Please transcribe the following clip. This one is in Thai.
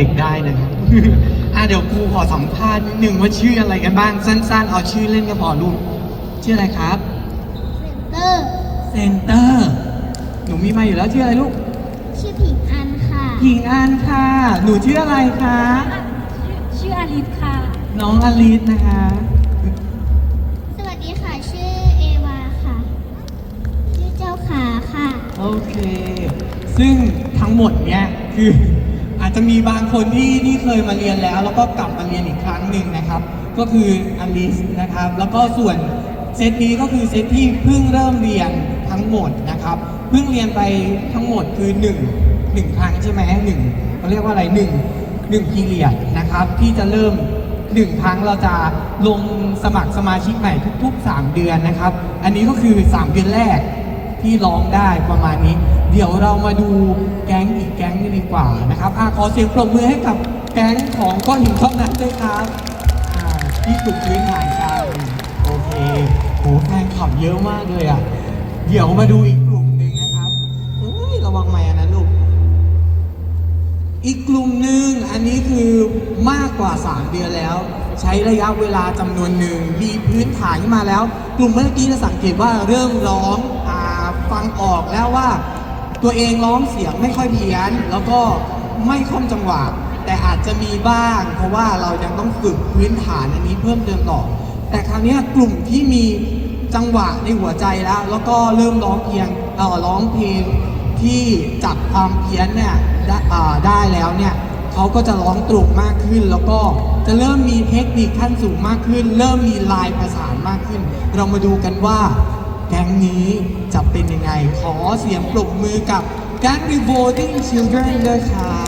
ด็กๆได้นะครับ อะเดี๋ยวครูขอสัมภาษณ์นิดนึงว่าชื่ออะไรกันบ้างสั้นๆ เอาชื่อเล่นก็พอลูกชื่ออะไรครับ เตอร์เซนเตอร์หนูมีมาอยู่แล้วชื่ออะไรลูกชื่อผิงอันค่ะ หญิงอันค่ะ หนูชื่ออะไรคะ ชื่ออลิสค่ะ น้องอลิสนะคะ สวัสดีค่ะ ชื่อเอวาค่ะ ชื่อเจ้าขาค่ะ โอเค ซึ่งทั้งหมดเนี้ยคืออา จะมีบางคนที่ที่เคยมาเรียนแล้ว แล้วก็กลับมาเรียนอีกครั้งหนึ่งนะครับ ก็คืออลิสนะครับ แล้วก็ส่วนเซตนี้ก็คือเซตที่เพิ่งเริ่มเรียนทั้งหมดนะครับ เพิ่งเรียนไปทั้งหมดคือ1 1ครั้งใช่ไหมหนึ่งเขาเรียกว่าอะไร1 1พีเรียดนะครับ ที่จะเริ่ม1ครั้งเราจะลงสมัครสมาชิกใหม่ทุก ๆ 3 เดือนนะครับ อันนี้ก็คือ 3 เดือนแรกที่ร้องได้ประมาณนี้ เดี๋ยวเรามาดูแก๊งอีกแก๊งนึงดีกว่านะครับอาขอเสียงปรบมือให้กับแก๊งของก้อนหินก้อนนั้นด้วยครับอ่าที่ฝึกพื้นฐานกันโอเคโหแฟนขับเยอะมากเลยอะเดี๋ยวมาดูอีกกลุ่มหนึ่งนะครับเอ้ยระวังไม้อันนั้นลูกอีกกลุ่มหนึ่งอันนี้คือมากกว่า 3 เดือนแล้ว ใช้ระยะเวลาจำนวนหนึ่งมีพื้นฐานมาแล้ว กลุ่มเมื่อกี้จะสังเกตว่าเริ่มร้องอาฟังออกแล้วว่า ตัวเองร้องเสียงไม่ค่อยเพี้ยน แล้วก็ไม่คล่อมจังหวะ แต่อาจจะมีบ้าง เพราะว่าเรายังต้องฝึกพื้นฐานอันนี้เพิ่มเติมต่อ แต่คราวเนี้กลุ่มที่มีจังหวะในหัวใจแล้ว แล้วก็เริ่มร้องเพียงเอ่อร้องเพลงที่จับความเพี้ยนเนี่ยได้ได้แล้วเนี่ยเขาก็จะร้องตรงมากขึ้น แล้วก็จะเริ่มมีเทคนิคขั้นสูงมากขึ้น เริ่มมีลายประสานมากขึ้น เรามาดูกันว่า แก๊งนี้จะเป็นยังไง ขอเสียงปรบมือกับแก๊ง Revolting Children ด้วยครับ